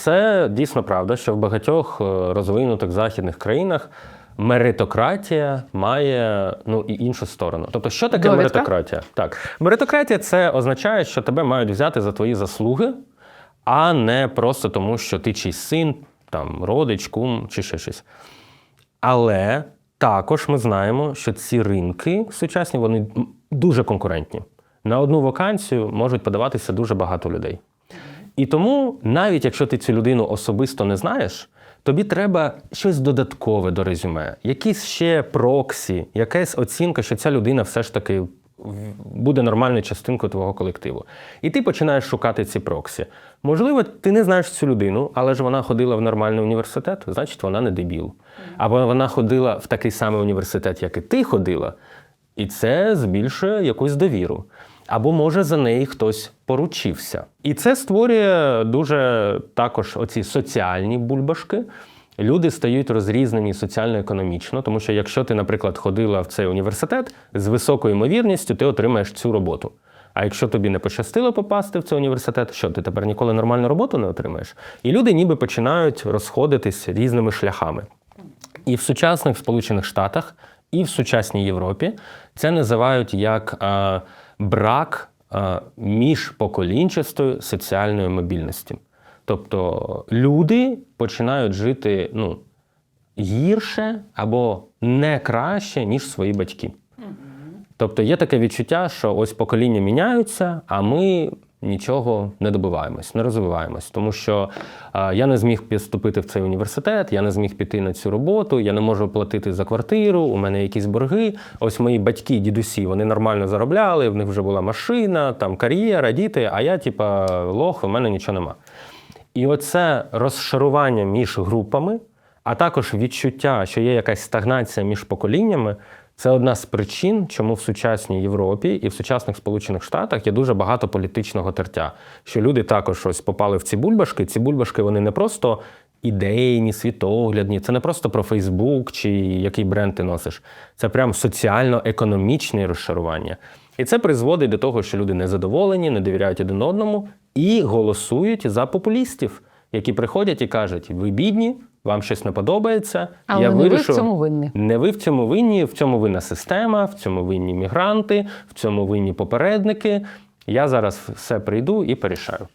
це дійсно правда, що в багатьох е, розвинутих західних країнах меритократія має ну і іншу сторону. Тобто, що таке Довідка? меритократія? Так, меритократія це означає, що тебе мають взяти за твої заслуги, а не просто тому, що ти чийсь син, там родич, кум чи ще щось. Але також ми знаємо, що ці ринки сучасні вони дуже конкурентні. На одну вакансію можуть подаватися дуже багато людей. І тому, навіть якщо ти цю людину особисто не знаєш, тобі треба щось додаткове до резюме, якісь ще проксі, якась оцінка, що ця людина все ж таки буде нормальною частинкою твого колективу. І ти починаєш шукати ці проксі. Можливо, ти не знаєш цю людину, але ж вона ходила в нормальний університет, значить, вона не дебіл. Або вона ходила в такий самий університет, як і ти ходила, і це збільшує якусь довіру. Або може за неї хтось поручився. І це створює дуже також оці соціальні бульбашки. Люди стають розрізнені соціально-економічно, тому що якщо ти, наприклад, ходила в цей університет, з високою ймовірністю ти отримаєш цю роботу. А якщо тобі не пощастило попасти в цей університет, що ти тепер ніколи нормальну роботу не отримаєш? І люди ніби починають розходитись різними шляхами. І в сучасних Сполучених Штатах, і в сучасній Європі це називають як е, брак е, міжпоколінчастої соціальної мобільності. Тобто люди починають жити ну, гірше або не краще, ніж свої батьки. Тобто є таке відчуття, що ось покоління міняються, а ми нічого не добиваємось, не розвиваємось. Тому що е, я не зміг підступити в цей університет, я не зміг піти на цю роботу, я не можу платити за квартиру, у мене якісь борги. Ось мої батьки, дідусі, вони нормально заробляли, в них вже була машина, там кар'єра, діти, а я, типа, лох, у мене нічого нема. І оце розшарування між групами, а також відчуття, що є якась стагнація між поколіннями, це одна з причин, чому в сучасній Європі і в сучасних Сполучених Штатах є дуже багато політичного тертя. Що люди також ось попали в ці бульбашки. Ці бульбашки вони не просто ідейні, світоглядні, це не просто про Фейсбук чи який бренд ти носиш. Це прям соціально-економічне розшарування. І це призводить до того, що люди незадоволені, не довіряють один одному і голосують за популістів, які приходять і кажуть: ви бідні, вам щось не подобається. Але я не ви в цьому винні. Не ви в цьому винні, в цьому винна система, в цьому винні мігранти, в цьому винні попередники. Я зараз все прийду і порішаю.